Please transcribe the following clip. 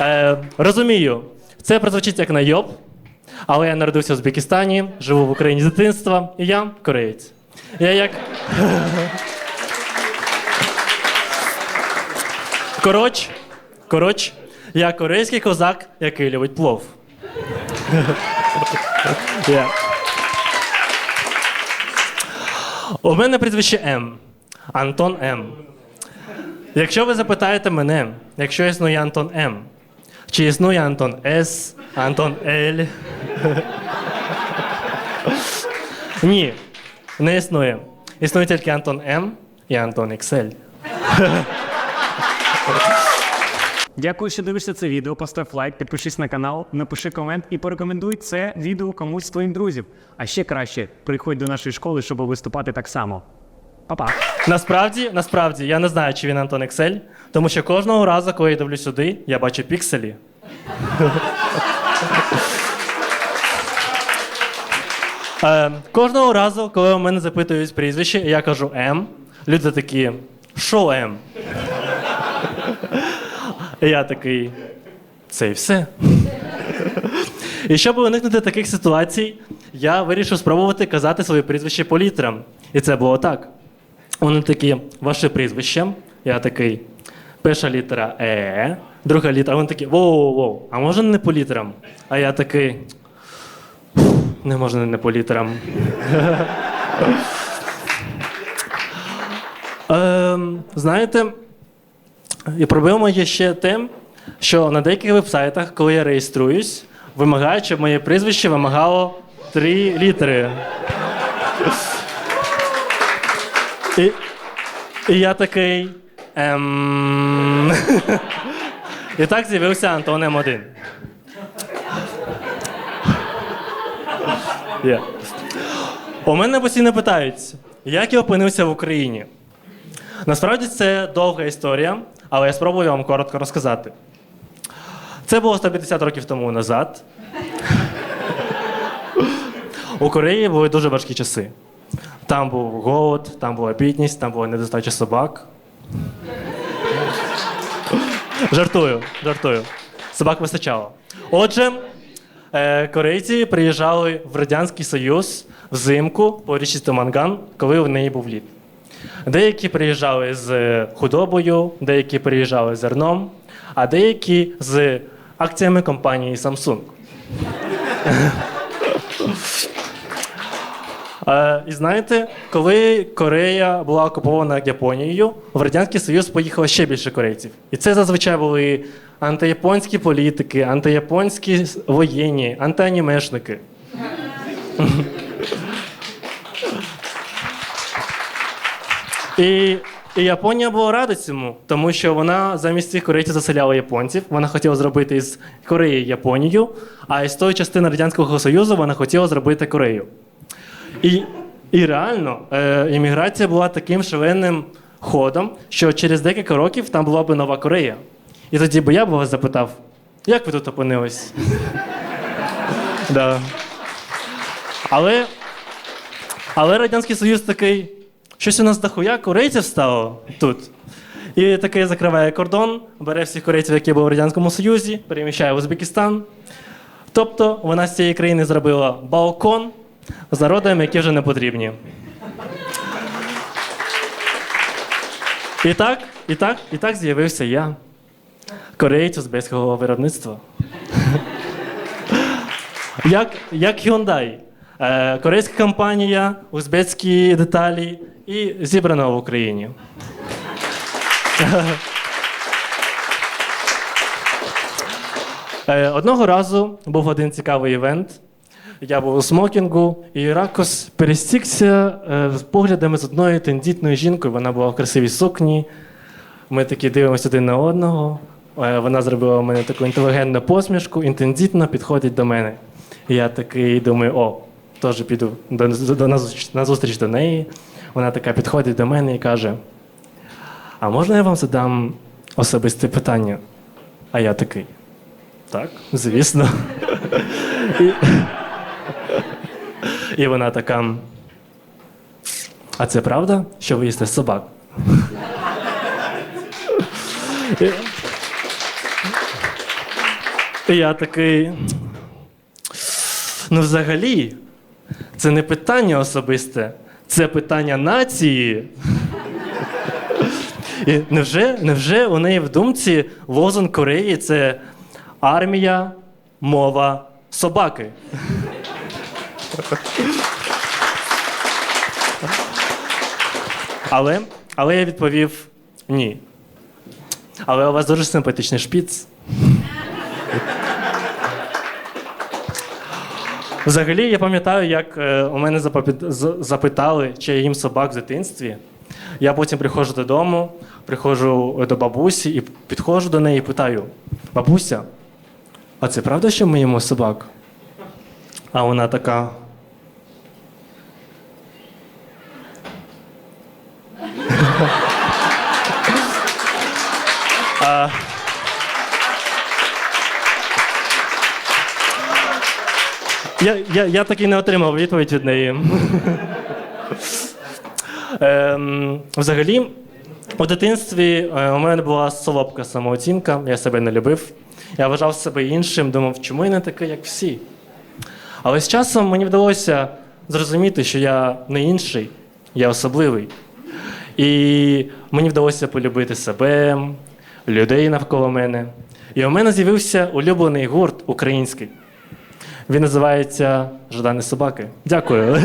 Е, розумію, це прозвучить як найоб, але я народився в Узбекистані, живу в Україні з дитинства, і я кореєць. Я як. Коротше, коротше, я корейський козак, який любить плов. Я. У мене прізвище М. Антон М. Якщо ви запитаєте мене, якщо існує Антон М, чи існує Антон С, Антон Л. Ні, не існує. Існує тільки Антон М і Антон XL. Дякую, що дивишся це відео. Постав лайк, підпишись на канал, напиши комент і порекомендуй це відео комусь з твоїм друзів. А ще краще, приходь до нашої школи, щоб виступати так само. Па-па! Насправді, насправді, я не знаю, чи він Антон XL, тому що кожного разу, коли я дивлюсь сюди, я бачу пікселі. Е, кожного разу, коли у мене запитують прізвище, я кажу М, люди такі, що М? Я такий, це і все. І щоб уникнути таких ситуацій, я вирішив спробувати казати своє прізвище по літерам. І це було так. Вони такі, ваше прізвище. Я такий, перша літера Е, друга літера. Вони такі, воу-воу, а можна не по літерам? А я такий. Не можна не по літерам. Ем, знаєте, і проблема є ще тим, що на деяких вебсайтах, коли я реєструюсь, вимагають, щоб моє прізвище вимагало три літери. І, і я такий. Ем... І так з'явився Антон М1. Є. У мене постійно питають, як я опинився в Україні. Насправді це довга історія, але я спробую вам коротко розказати. Це було 150 років тому назад. У Кореї були дуже важкі часи. Там був голод, там була бідність, там була недостача собак. Жартую, жартую. Собак вистачало. Отже, е, корейці приїжджали в Радянський Союз взимку по річці Томанган, коли в неї був лід. Деякі приїжджали з худобою, деякі приїжджали з зерном, а деякі з акціями компанії Samsung. Е, і знаєте, коли Корея була окупована Японією, в Радянський Союз поїхало ще більше корейців. І це зазвичай були антияпонські політики, антияпонські воєнні, антианімешники. І, і Японія була рада цьому, тому що вона замість цих корейців заселяла японців. Вона хотіла зробити із Кореї Японію, а із тої частини Радянського Союзу вона хотіла зробити Корею. І, і реально е, імміграція була таким шаленим ходом, що через декілька років там була б нова Корея. І тоді би я б вас запитав, як ви тут опинились? Да. Але, але Радянський Союз такий, щось у нас дохуя корейців стало тут. І такий закриває кордон, бере всіх корейців, які були в Радянському Союзі, переміщає в Узбекистан. Тобто вона з цієї країни зробила балкон з народами, які вже не потрібні. І так, і так, і так з'явився я, кореєць узбецького виробництва. Як, як Hyundai. Е, корейська компанія, узбецькі деталі і зібрано в Україні. Е, Одного разу був один цікавий івент. Я був у смокінгу і ракос перестікся е, з поглядами з одною тендітною жінкою. Вона була в красивій сукні. Ми такі дивимося один на одного. Е, Вона зробила у мене таку інтелігентну посмішку, інтензітно підходить до мене. І я такий думаю, о, теж піду до, до, на зустріч до неї. Вона така підходить до мене і каже: А можна я вам задам особисте питання? А я такий. Так, звісно. І, вона така. А це правда, що ви їсте собак? І я такий. Ну, взагалі, це не питання особисте, це питання нації. І невже, невже у неї в думці лозунг Кореї це армія, мова, собаки? Але, але я відповів ні. Але у вас дуже симпатичний шпіц. Взагалі, я пам'ятаю, як е, у мене запитали, чи я їм собак в дитинстві. Я потім приходжу додому, приходжу до бабусі і підходжу до неї і питаю: бабуся, а це правда, що ми їмо собак? А вона така. а, Я, я, я таки не отримав відповідь від неї. Ем, взагалі, у дитинстві е, у мене була солодка самооцінка, я себе не любив. Я вважав себе іншим, думав, чому я не такий, як всі. Але з часом мені вдалося зрозуміти, що я не інший, я особливий. І мені вдалося полюбити себе, людей навколо мене. І у мене з'явився улюблений гурт український. Він називається Жадани собаки. Дякую.